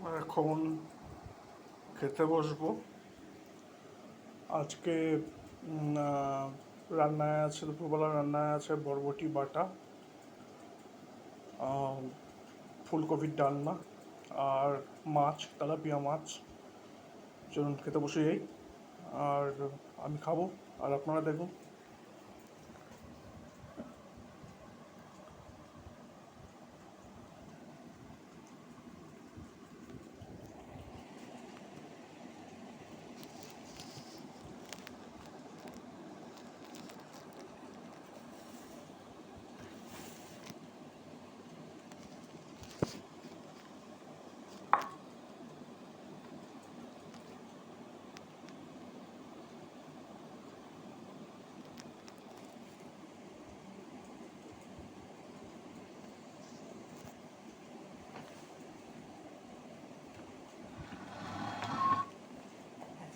এখন খেতে বসবো। আজকে রান্নায় আছে, দুপুরবেলা রান্নায় আছে বরবটি বাটা ফুলকপির ডালনা আর মাছ, তেলাপিয়া মাছ। চলুন খেতে বসে যাই। আর আমি খাব। আর আপনারা দেখুন।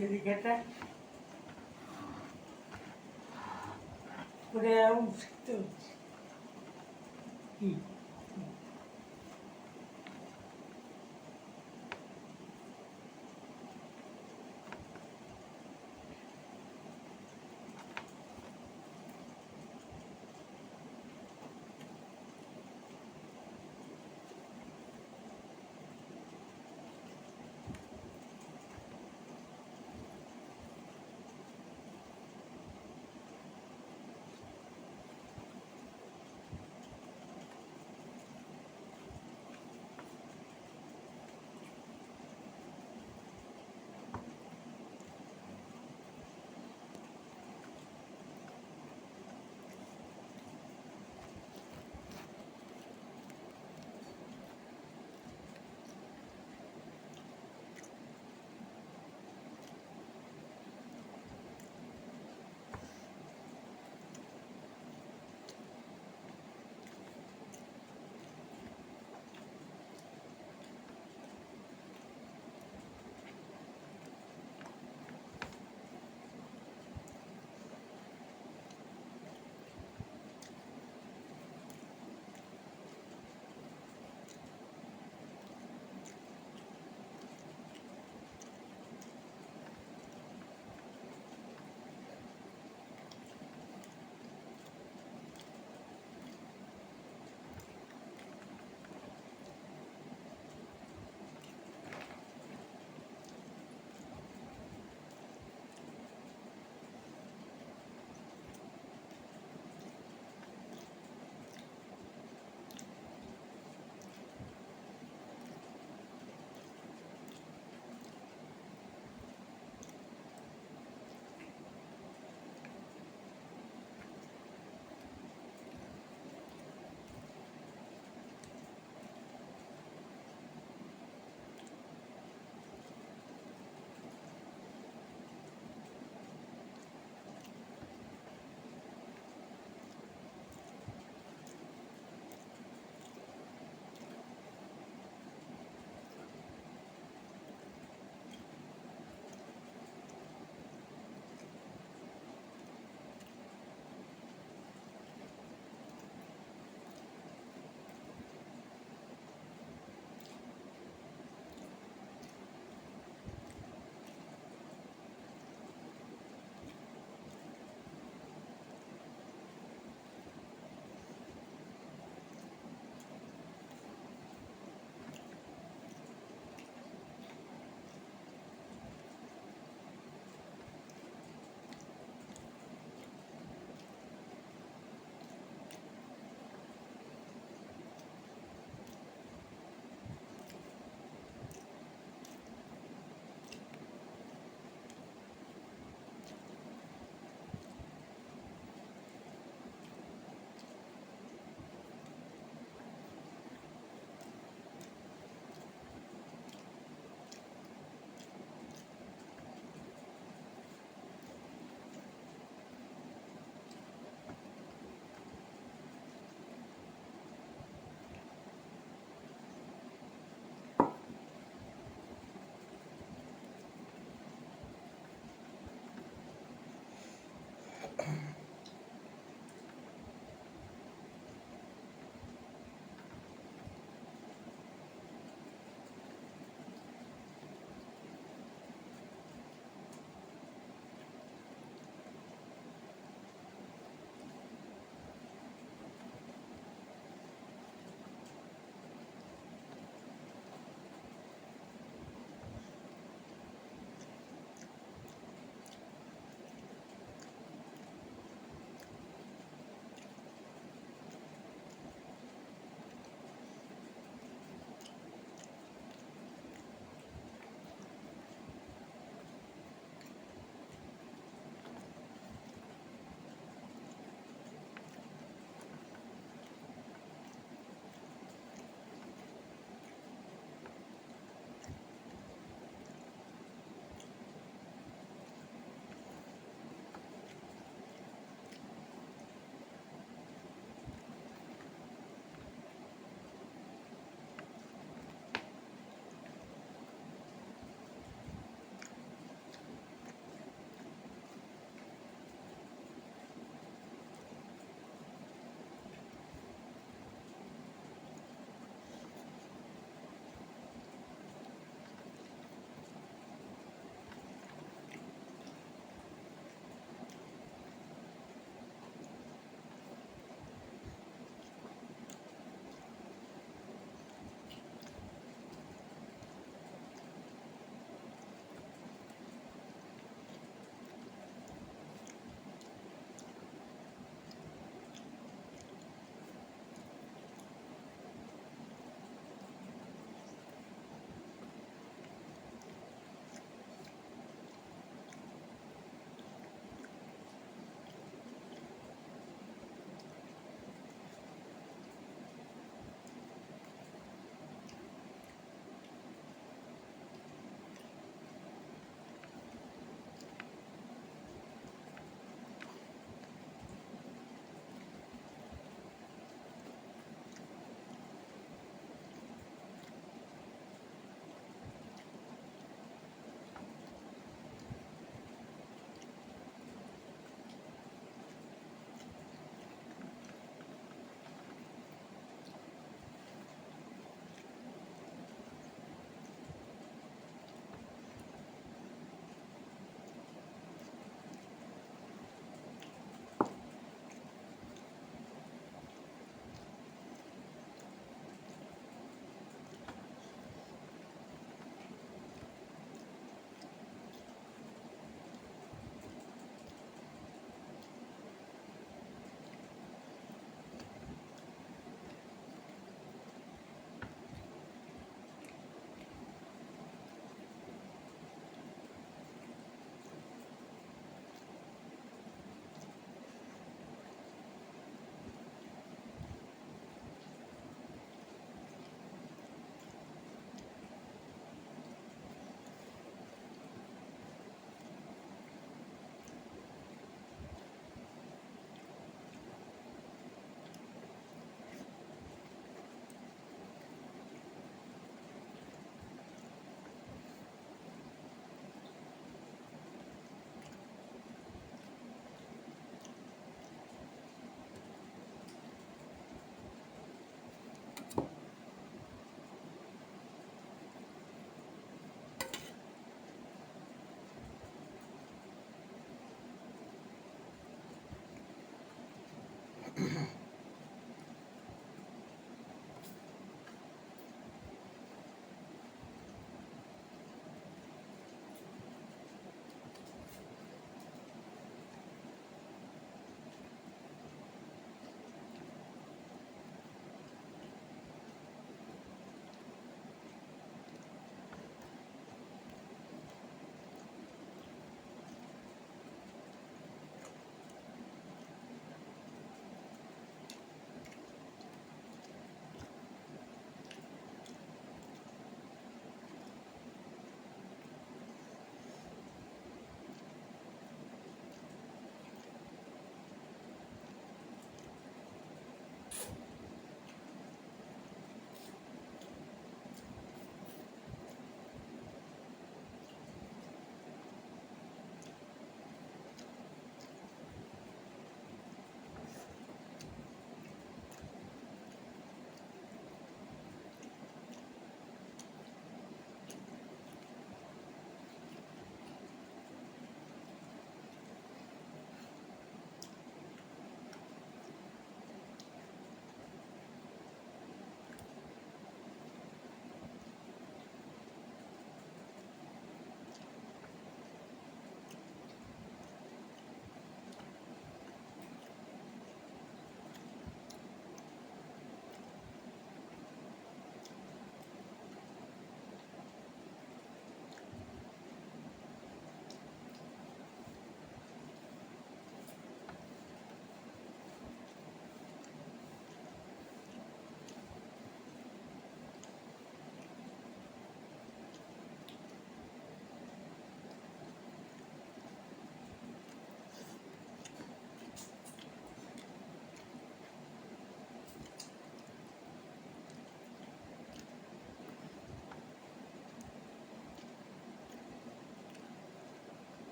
Şimdi. Buraya un sıktım.